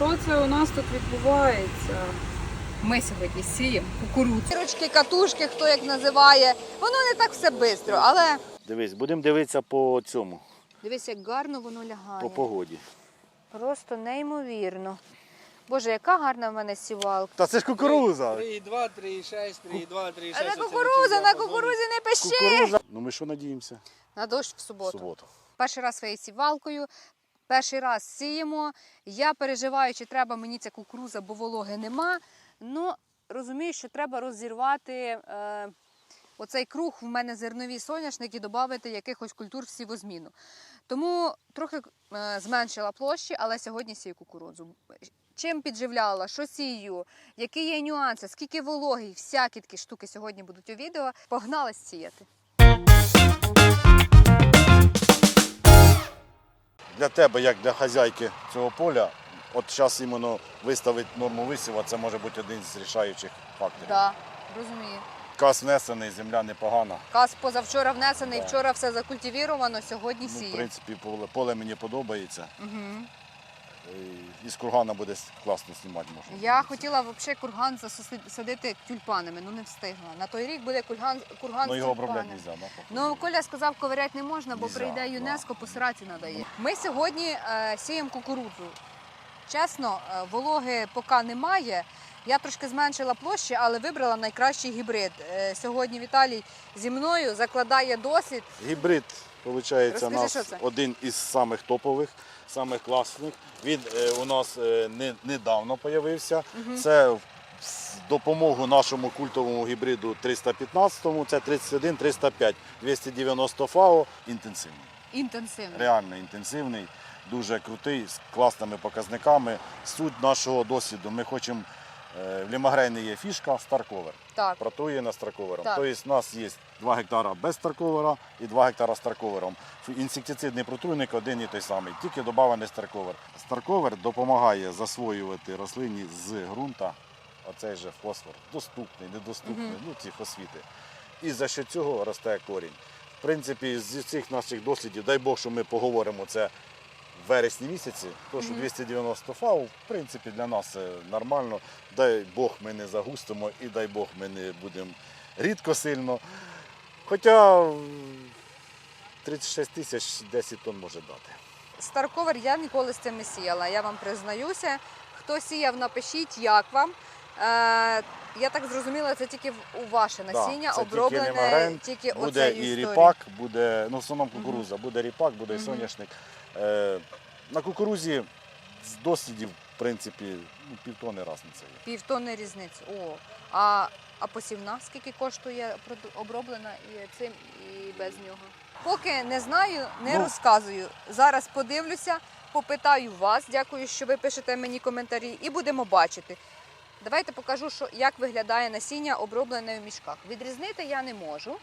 що це у нас тут відбувається? Ми сьогодні сіємо кукурудзу. Ручки, катушки, хто як називає. Воно не так все швидко, але Дивись, будемо дивитися по цьому, дивись, як гарно воно лягає. по погоді. Просто неймовірно. Боже, яка гарна в мене сівалка. Та це ж кукуруза. 3,2, 3,6, 3,2, 3,6. А на кукуруза, на кукурузі не пиши. Кукуруза. Ну ми що надіємося? На дощ в В суботу. суботу. Перший раз своєю сівалкою, перший раз сіємо. Я переживаю, чи треба мені ця кукуруза, бо вологи нема. Ну, розумію, що треба розірвати е, оцей круг в мене зернові соняшники, додати якихось культур в сівозміну. Тому трохи е, зменшила площі, але сьогодні сію кукурудзу. Чим підживляла, що сію, які є нюанси, скільки вологи, всякі такі штуки сьогодні будуть у відео. Погнали сіяти. Для тебе, як для хазяйки цього поля, от зараз іменно виставити норму висіва, це може бути один з рішаючих факторів. Так, розумію. Каз внесений, земля непогана. Каз позавчора внесений, вчора все закультивіровано, сьогодні Ну, в сіє. принципі, поле, поле мені подобається. Угу. І- І кургана буде класно знімати можна. Я хотіла взагалі курган засадити тюльпанами, ну не встигла. На той рік буде курган, курган Ну його обробляти не можна. Ну, Коля сказав, ковиряти не можна, бо Нельзя, прийде да. ЮНЕСКО, посирати надає. Ми сьогодні е, сіємо кукурудзу. Чесно, е, вологи поки немає. Я трошки зменшила площі, але вибрала найкращий гібрид. Е, сьогодні Віталій зі мною закладає досвід. Гібрид, Розкажи, у нас що це? один із самих топових, самих класних. Він е, у нас е, не, недавно з'явився. Це в- з допомогу нашому культовому гібриду 315, це 31 305 290 ФАО інтенсивний. Інтенсивний. Реально інтенсивний, дуже крутий, з класними показниками. Суть нашого досвіду. Ми хочемо. Е, В лімагрейні є фішка старковер. Так. Протує на старковером. Так. Тобто у нас є 2 гектара без старковера і 2 гектара з старковером. Інсектицидний протруйник один і той самий, тільки додаваний старковер. Старковер допомагає засвоювати рослині з ґрунта оцей же фосфор. Доступний, недоступний, Мгм. ну ці фосфіти. І за що цього росте корінь. В принципі, з цих наших дослідів, дай Бог, що ми поговоримо це в вересні місяці, то що 290 фау, в принципі, для нас нормально. Дай Бог ми не загустимо і дай Бог ми не будемо рідко сильно. Хоча 36 тисяч 10 тонн може дати. Старковер я ніколи з цим не сіяла, я вам признаюся. Хто сіяв, напишіть, як вам. Е, я так зрозуміла, це тільки у ваше Да, насіння, це тільки оброблене лімагрен, тільки Буде оцею і історією. ріпак, буде, ну в основному кукуруза, буде ріпак, буде і соняшник. Е, на кукурузі з дослідів, в принципі, ну, півтони разниця є. Півтонни різниці. О, а, а посівна скільки коштує оброблена і цим, і без нього? Поки не знаю, не Ну. розказую. Зараз подивлюся, попитаю вас. Дякую, що ви пишете мені коментарі, і будемо бачити. Давайте покажу, що, як виглядає насіння, оброблене в мішках. Відрізнити я не можу.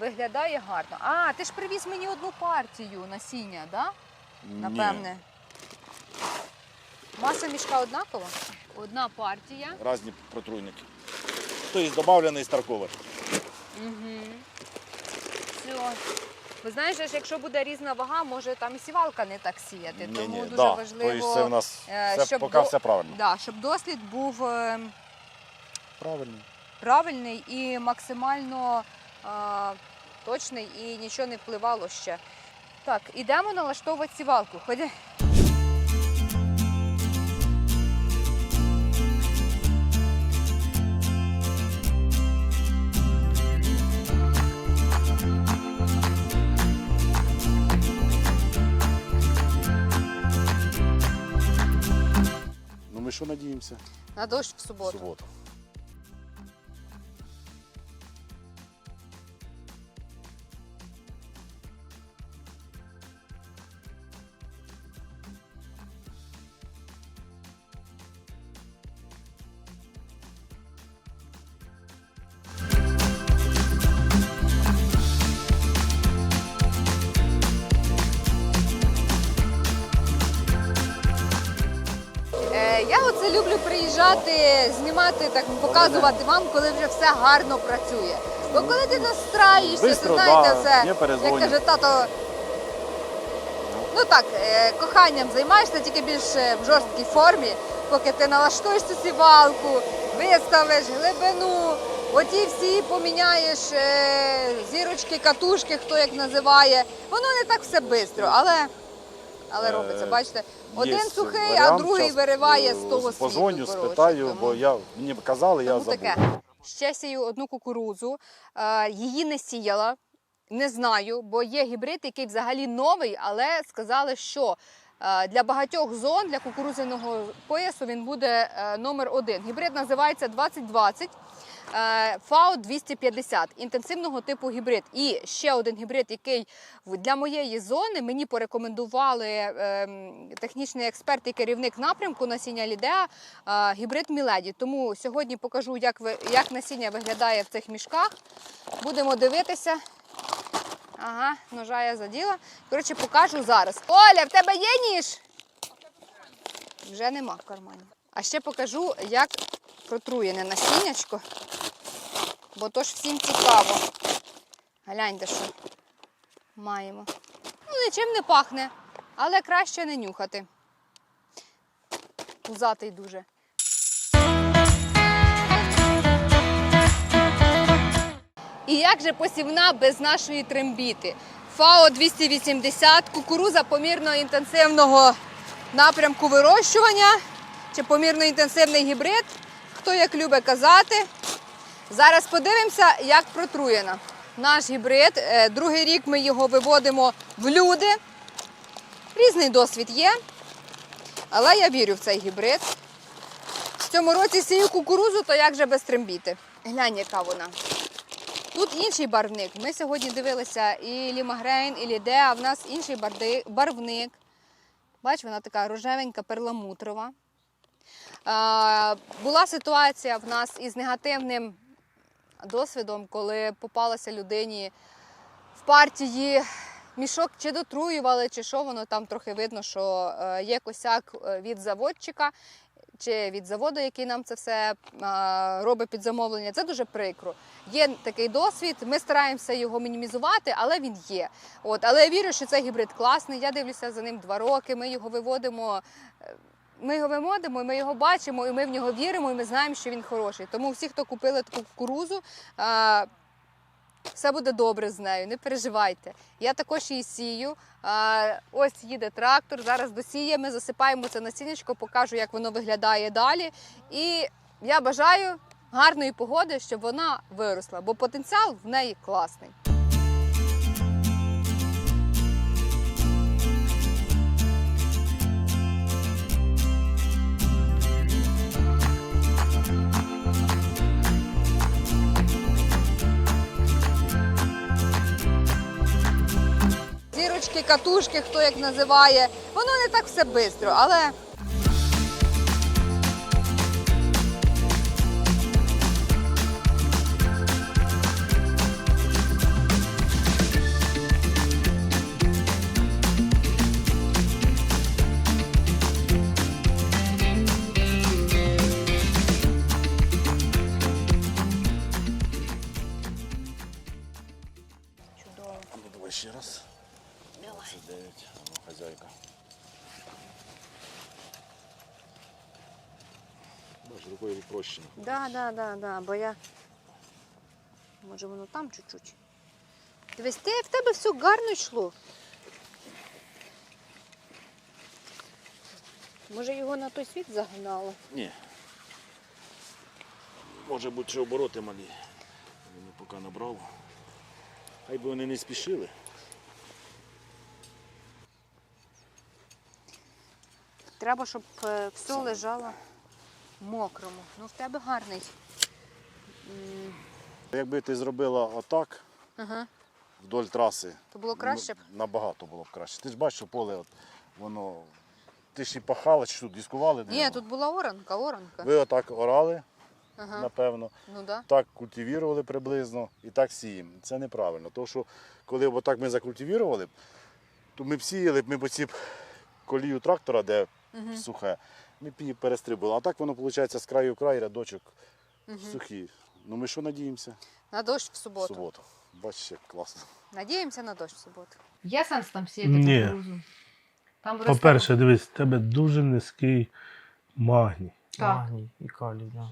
Виглядає гарно. А, ти ж привіз мені одну партію насіння, да? Напевне. Маса мішка однакова? Одна партія. Ні, різні протруйники. Тобто доданий старковер. Угу. Все. Ви знаєте, якщо буде різна вага, може там і сівалка не так сіяти. Ні, Тому ні, дуже да. важливо, Тобто це в нас е, все, щоб поки до- все правильно. да, щоб дослід був е, Правильно. правильний і максимально точний і нічого не впливало ще. Так, ідемо налаштовувати сівалку. Ходи. Ну ми що надіємося? На дощ в В суботу. Я оце люблю приїжджати, знімати, так показувати вам, коли вже все гарно працює. Бо коли ти настраюєшся, ти знаєте да, все. Як перезвоню. каже тато, ну так, е, коханням займаєшся тільки більш е, в жорсткій формі, поки ти налаштуєш цю сівалку, виставиш глибину, оті всі поміняєш е, зірочки, катушки, хто як називає. Воно не так все швидко, але, але робиться. Бачите, один Є сухий, а другий Щас, вириває е, з того світу. Позвоню, коротше. спитаю, Тому- бо я, мені казали, я тому забув. таке. Ще сію одну кукурудзу. Е, її не сіяла. Не знаю, бо є гібрид, який взагалі новий, але сказали, що е, для багатьох зон для кукурудзяного поясу він буде е, номер один. Гібрид називається 2020. Е, ФАО 250 інтенсивного типу гібрид. І ще один гібрид, який для моєї зони мені порекомендували ем, технічний експерт і керівник напрямку насіння Лідеа е, гібрид Міледі. Тому сьогодні покажу, як, ви, як насіння виглядає в цих мішках. Будемо дивитися. Ага, ножа я заділа. Коротше, покажу зараз. Оля, в тебе є ніж? Вже нема в кармані. А ще покажу, як протруєне насіннячко. Бо то ж всім цікаво. Гляньте, що маємо. Ну, нічим не пахне, але краще не нюхати. Пузатий дуже. І як же посівна без нашої трембіти? ФАО 280, кукуруза помірно інтенсивного напрямку вирощування чи помірно інтенсивний гібрид, хто як любить казати. Зараз подивимося, як протруєна. Наш гібрид, е, другий рік ми його виводимо в люди. Різний досвід є, але я вірю в цей гібрид. В цьому році сію кукурузу, то як же без трембіти? Глянь, яка вона. Тут інший барвник. Ми сьогодні дивилися і Лімагрейн, і Ліде, а в нас інший барвник. Бач, вона така рожевенька, перламутрова. Була ситуація в нас із негативним досвідом, коли попалася людині в партії мішок чи дотруювали, чи що воно там трохи видно, що е, є косяк е, від заводчика чи від заводу, який нам це все е, робить під замовлення. Це дуже прикро. Є такий досвід. Ми стараємося його мінімізувати, але він є. От, але я вірю, що цей гібрид класний. Я дивлюся за ним два роки. Ми його виводимо. Ми його виводимо, і ми його бачимо, і ми в нього віримо, і ми знаємо, що він хороший. Тому всі, хто купили таку кукурузу, все буде добре з нею, не переживайте. Я також її сію. Ось їде трактор. Зараз досіємо, засипаємо це насіннячко, покажу, як воно виглядає далі. І я бажаю гарної погоди, щоб вона виросла, бо потенціал в неї класний. Катушки, хто як називає. Воно не так все швидко, але Да, да, да, да, бо я. Може воно там чуть-чуть. Дивись, ти в тебе все гарно йшло. Може його на той світ загнало? Ні. Може бути, що обороти малі. Він поки набрав. Хай би вони не спішили. Треба, щоб е, все лежало мокрому. Ну, в тебе гарний. Якби ти зробила отак Ага. вдоль траси, То було краще б. ну, набагато було б краще. Ти ж бачиш, що поле от, воно. Ти ж і пахала, чи тут дискували? Ні, тут була оранка, оранка. Ви отак орали, Ага. напевно. Ну да. так культивували приблизно і так сіємо. Це неправильно. Тому що коли б отак ми закультивували, то ми б сіяли, ми б оці колію трактора, де Мгм. сухе, ми б її перестрибували. А так воно виходить з краю в край рядочок Мгм. сухі. Ну ми що надіємося? На дощ в В суботу. суботу. Бачиш, як класно. Надіємося на дощ в суботу. Є сенс там сіяти Ні. кукурузу? Там По-перше, дивись, в тебе дуже низький магній. Так. Магній і калій, да.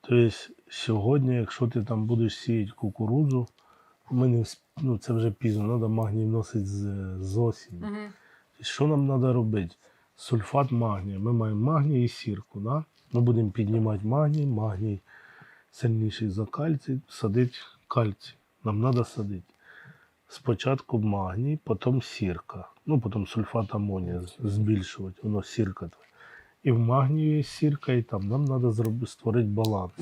Тобто сьогодні, якщо ти там будеш сіяти кукурудзу, ми не, ну, це вже пізно, треба магній вносити з, з осені. Угу. І Що нам треба робити? Сульфат магнія. Ми маємо магній і сірку. Да? Ми будемо піднімати магній, магній сильніший за кальцій, садити кальцій. Нам треба садити. Спочатку магній, потім сірка. Ну, потім сульфат амонія збільшувати, воно сірка. І в магнію є сірка, і там нам треба створити баланс.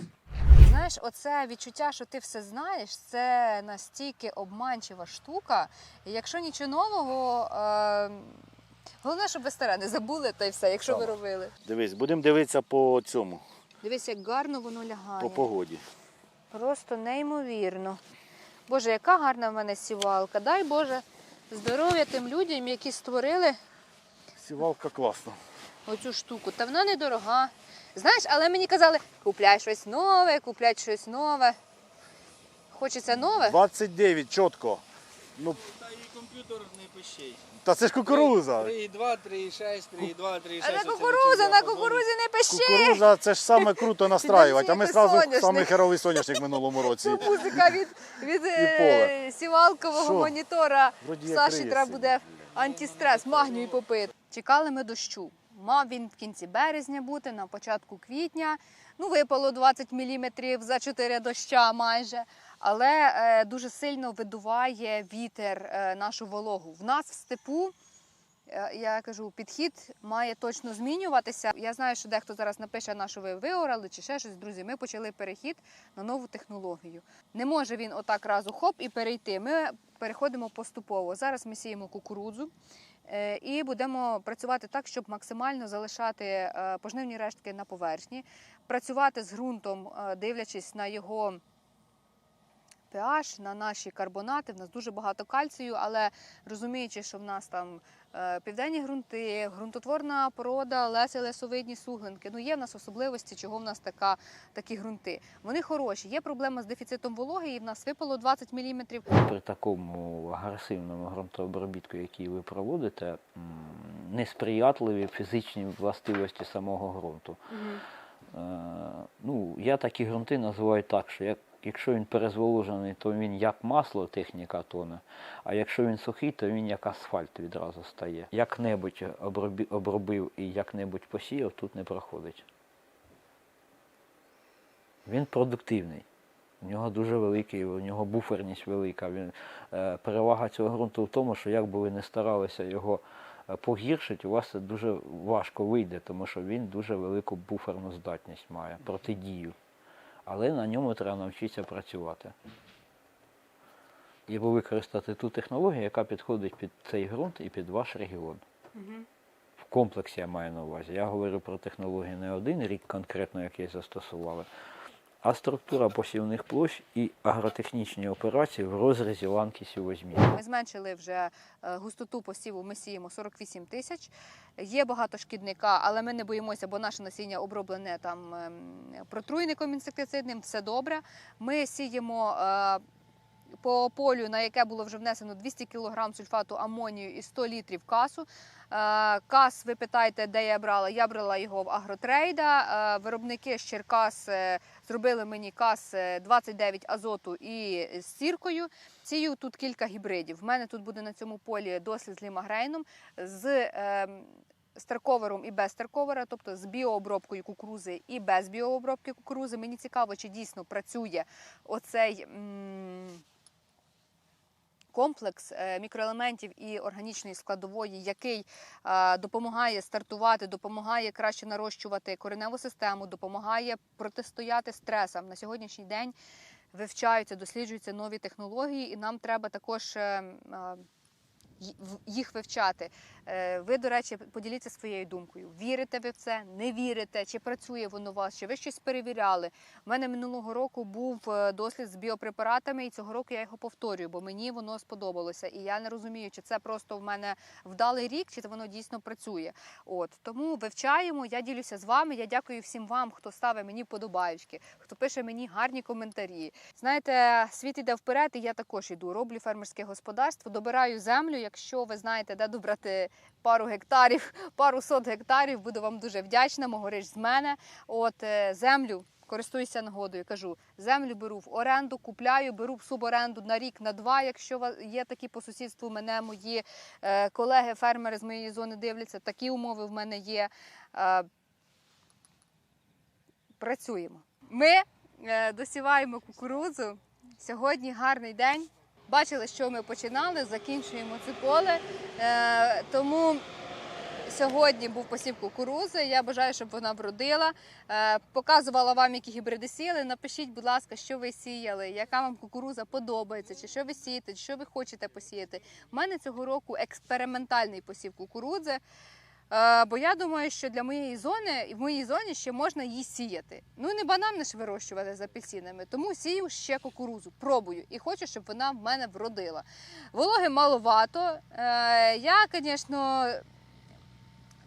Знаєш, оце відчуття, що ти все знаєш, це настільки обманчива штука. Якщо нічого нового, е, головне, щоб ви старе не забули, та й все, якщо ви робили. Дивись, будемо дивитися по цьому, Дивись, як гарно воно лягає. по погоді. Просто неймовірно. Боже, яка гарна в мене сівалка. Дай Боже здоров'я тим людям, які створили Сівалка класна. оцю штуку. Та вона недорога. Знаєш, але мені казали, купляй щось нове, купляй щось нове. Хочеться нове? 29, чітко. Ну, Та і комп'ютер не пищить. та це ж кукуруза. 3,2, 3,6, 3,2, 3,6. А на кукуруза, на кукурузі не пиши! Кукуруза це ж саме круто настраювати, а ми Підожди, одразу соняшник. самий херовий соняшник минулому році. Це музика від, від е, поле. сівалкового Що? монітора. Вроді як Саші треба буде антистрес, магнію попити. Чекали ми дощу. Мав він в кінці березня бути, на початку квітня. Ну, випало 20 мм за 4 доща майже. Але е, дуже сильно видуває вітер е, нашу вологу. В нас в степу. е, Я кажу, підхід має точно змінюватися. Я знаю, що дехто зараз напише, на що ви виорали чи ще щось. Друзі, ми почали перехід на нову технологію. Не може він отак разу хоп і перейти. Ми переходимо поступово. Зараз ми сіємо кукурудзу і будемо працювати так, щоб максимально залишати е, пожнивні рештки на поверхні, працювати з ґрунтом, е, дивлячись на його. pH, на наші карбонати, в нас дуже багато кальцію, але розуміючи, що в нас там е, південні ґрунти, ґрунтотворна порода, леси, лесовидні суглинки. Ну є в нас особливості, чого в нас така, такі ґрунти. Вони хороші. Є проблема з дефіцитом вологи, і в нас випало 20 мм. При такому агресивному ґрунтообробітку, який ви проводите, несприятливі фізичні властивості самого ґрунту. Е, ну, я такі ґрунти називаю так, що як, якщо він перезволожений, то він як масло техніка тоне, а якщо він сухий, то він як асфальт відразу стає. Як-небудь обробив і як-небудь посіяв, тут не проходить. Він продуктивний. У нього дуже великий, у нього буферність велика. Він, е, перевага цього ґрунту в тому, що як би ви не старалися його е, погіршити, у вас це дуже важко вийде, тому що він дуже велику буферну здатність має, протидію. Але на ньому треба навчитися працювати. І використати ту технологію, яка підходить під цей ґрунт і під ваш регіон. В комплексі я маю на увазі. Я говорю про технології не один рік конкретно, який застосували, а структура посівних площ і агротехнічні операції в розрізі ланки сівозміни. Ми зменшили вже е, густоту посіву, ми сіємо 48 тисяч. Є багато шкідника, але ми не боїмося, бо наше насіння оброблене там ем, протруйником інсектицидним, все добре. Ми сіємо е, по полю, на яке було вже внесено 200 кг сульфату амонію і 100 літрів касу. Е, Кас, ви питаєте, де я брала? Я брала його в агротрейда. Е, Виробники з Черкас е, зробили мені кас е, 29 азоту і з сіркою. Сію тут кілька гібридів. В мене тут буде на цьому полі дослід з лімагрейном, з е, старковером і без старковера, тобто з біообробкою кукурузи і без біообробки кукурузи. Мені цікаво, чи дійсно працює оцей. м, Комплекс е, мікроелементів і органічної складової, який допомагає стартувати, допомагає краще нарощувати кореневу систему, допомагає протистояти стресам. На сьогоднішній день вивчаються, досліджуються нові технології, і нам треба також е, е, в- їх вивчати. Е, Ви, до речі, поділіться своєю думкою. Вірите ви в це, не вірите, чи працює воно у вас, чи ви щось перевіряли. У мене минулого року був е, дослід з біопрепаратами, і цього року я його повторюю, бо мені воно сподобалося. І я не розумію, чи це просто в мене вдалий рік, чи воно дійсно працює. От тому вивчаємо. Я ділюся з вами. Я дякую всім вам, хто ставить мені вподобаючки, хто пише мені гарні коментарі. Знаєте, світ іде вперед, і я також іду. Роблю фермерське господарство, добираю землю. Якщо ви знаєте, де добрати пару гектарів, пару сот гектарів, буду вам дуже вдячна. Могориш з мене. От е, землю. Користуюся нагодою, кажу, землю беру в оренду, купляю, беру в суборенду на рік, на два. Якщо є такі по сусідству, мене мої е, колеги, фермери з моєї зони дивляться. Такі умови в мене є. Е, працюємо. Ми досіваємо кукурудзу. Сьогодні гарний день. Бачили, що ми починали, закінчуємо це поле. Е, тому сьогодні був посів кукурузи. Я бажаю, щоб вона вродила. Е, показувала вам, які гібриди сіяли. Напишіть, будь ласка, що ви сіяли, яка вам кукуруза подобається, чи що ви сієте, чи що ви хочете посіяти. У мене цього року експериментальний посів кукурудзи. Е, Бо я думаю, що для моєї зони і в моїй зоні ще можна її сіяти. Ну і не банани ж вирощувати з апельсинами, тому сію ще кукурузу, пробую і хочу, щоб вона в мене вродила. Вологи маловато. Е, Я, звісно,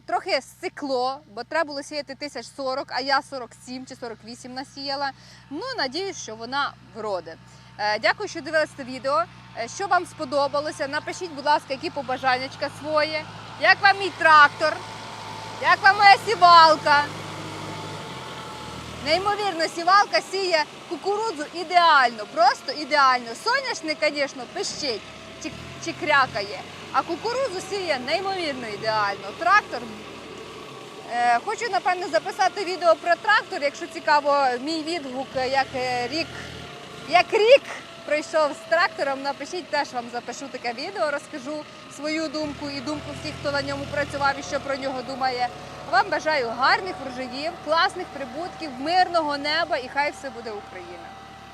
трохи стекло, бо треба було сіяти 1040, а я 47 чи 48 насіяла. Ну, надіюсь, що вона вроде. Е, Дякую, що дивилися це відео. Е, Що вам сподобалося? Напишіть, будь ласка, які побажаннячка свої. Як вам мій трактор? Як вам моя сівалка? Неймовірно, сівалка сіє кукурудзу ідеально, просто ідеально. Соняшник, звісно, пищить чи, чи крякає, а кукурудзу сіє неймовірно ідеально. Трактор. Е, хочу, напевно, записати відео про трактор, якщо цікаво, мій відгук, як рік, як рік пройшов з трактором. Напишіть, теж вам запишу таке відео, розкажу свою думку і думку всіх, хто на ньому працював і що про нього думає. Вам бажаю гарних врожаїв, класних прибутків, мирного неба і хай все буде Україна.